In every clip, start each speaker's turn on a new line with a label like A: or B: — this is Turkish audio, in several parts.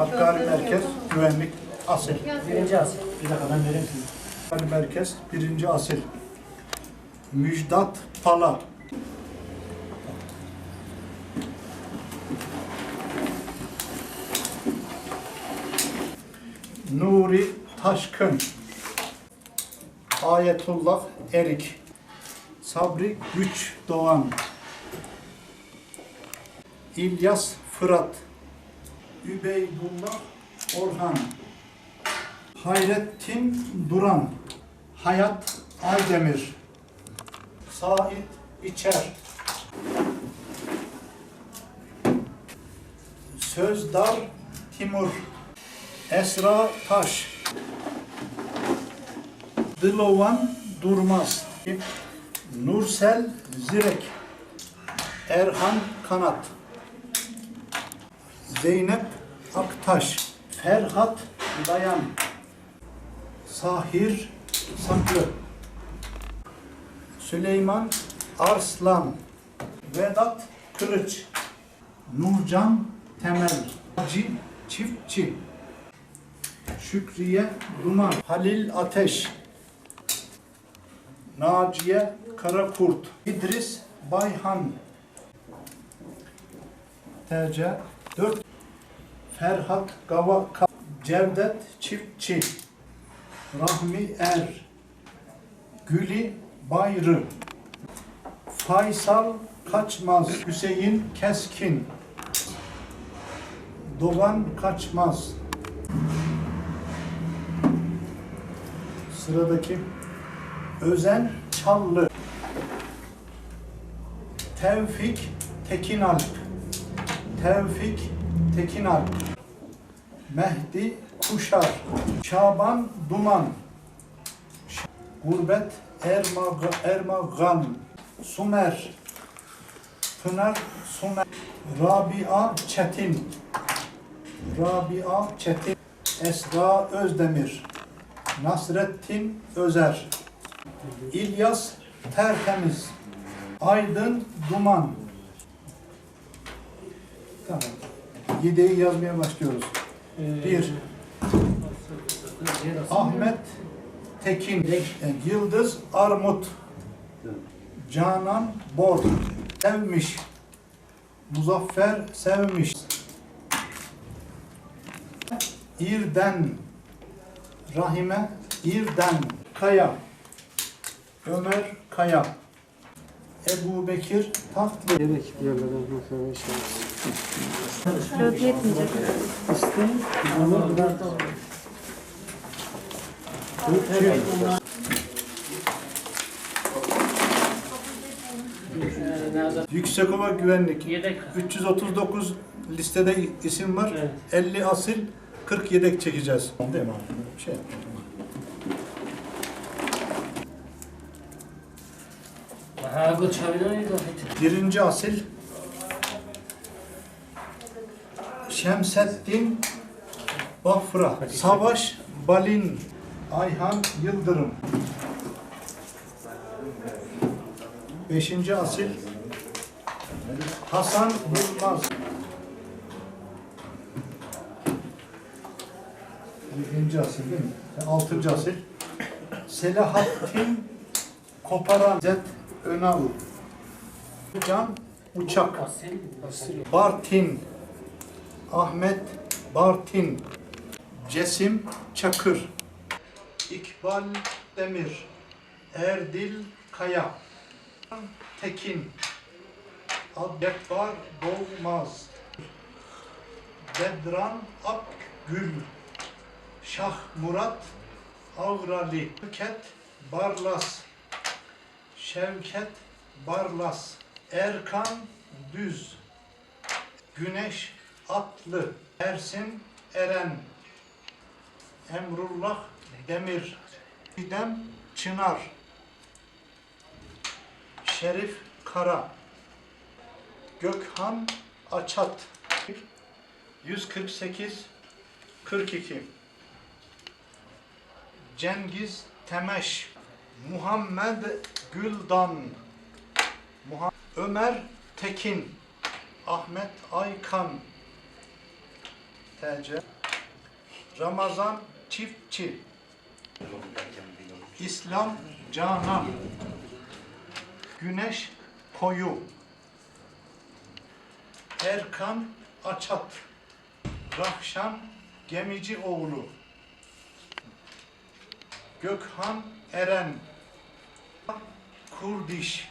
A: Hakkari Merkez Güvenlik Asil.
B: Birinci asıl.
C: Bir dakika ben vereyim size.
A: Hakkari Merkez birinci Asil. Müjdat Pala. Nuri Taşkın. Ayetullah Erik. Sabri Güç Doğan. İlyas Fırat. Übeydullah Orhan. Hayrettin Duran. Hayat Aydemir. Sait İçer. Sözdar Timur. Esra Taş. Dilovan Durmaz. Nursel Zirek. Erhan Kanat. Zeynep Aktaş. Ferhat Dayan. Sahir Saklı. Süleyman Arslan. Vedat Kılıç. Nurcan Temel. Hacı Çiftçi. Şükriye Duman. Halil Ateş. Naciye Karakurt. İdris Bayhan. TC 4 Ferhat Gava Cevdet Çiftçi. Rahmi Er. Güli Bayrı. Faysal Kaçmaz. Hüseyin Keskin. Doğan Kaçmaz. Sıradaki Özen Çallı. Tevfik Tekinalp. Tevfik Tekinalp. Mehdi Kuşar. Şaban Duman. Gurbet Ermaga, Ermagan. Sumer. Pınar Sumer. Rabia Çetin. Rabia Çetin. Esra Özdemir. Nasrettin Özer. İlyas Tertemiz. Aydın Duman. Tamam. Yedeği yazmaya başlıyoruz. Bir. Ahmet Tekin. Yıldız Armut. Canan Bor. Sevmiş. Muzaffer Sevmiş. İrden. Rahime İrden. Kaya. Ömer Kaya. Ebu Bekir Tatlı.
D: Gerek mesela
E: Yok yetmeyecek.
D: Da
A: Yüksekova Güvenlik.
B: Yedek.
A: 339 listede isim var.
B: Evet.
A: 50 asil, 40 yedek çekeceğiz. Değil mi abi? Şey. Birinci asil Şemseddin Bafra, Savaş Balin, Ayhan Yıldırım. Beşinci asil Hasan Yılmaz. Yedinci asil değil mi? Altıncı asil Selahattin Koparan Zet Önal. Can Uçak. Bartin, Ahmet Bartin, Cesim Çakır, İkbal Demir, Erdil Kaya, Tekin, Abdekbar Doğmaz, Bedran Akgül, Şah Murat Avrali, Şevket Barlas, Şevket Barlas, Erkan Düz, Güneş Atlı, Ersin Eren, Emrullah Demir, Didem Çınar, Şerif Kara, Gökhan Açat, 148 42 Cengiz Temeş, Muhammed Güldan, Muha- Ömer Tekin, Ahmet Aykan, TC Ramazan Çiftçi. İslam Canan. Güneş Koyu. Erkan Açat Rahşan Gemici oğlu. Gökhan Eren. Kurdiş.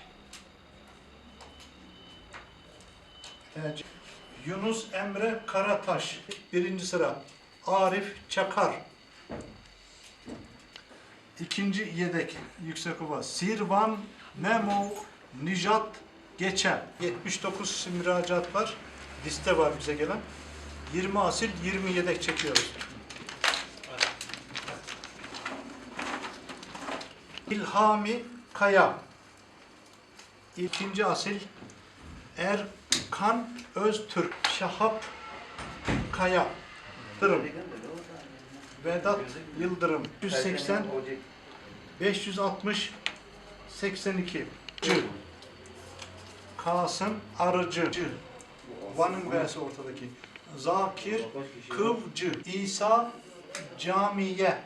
A: TC Yunus Emre Karataş birinci sıra. Arif Çakar. İkinci yedek yüksek ova Sirvan Memo Nijat Geçen. 79 müracaat var. Liste var bize gelen. 20 asil 20 yedek çekiyoruz. İlhami Kaya. İkinci asil Erkan Öztürk Şahap Kaya Yıldırım Vedat Yıldırım 180 560 82 Cı Kasım Arıcı. Cı Van'ın V'si ortadaki. Zakir Kıvcı. İsa Camiye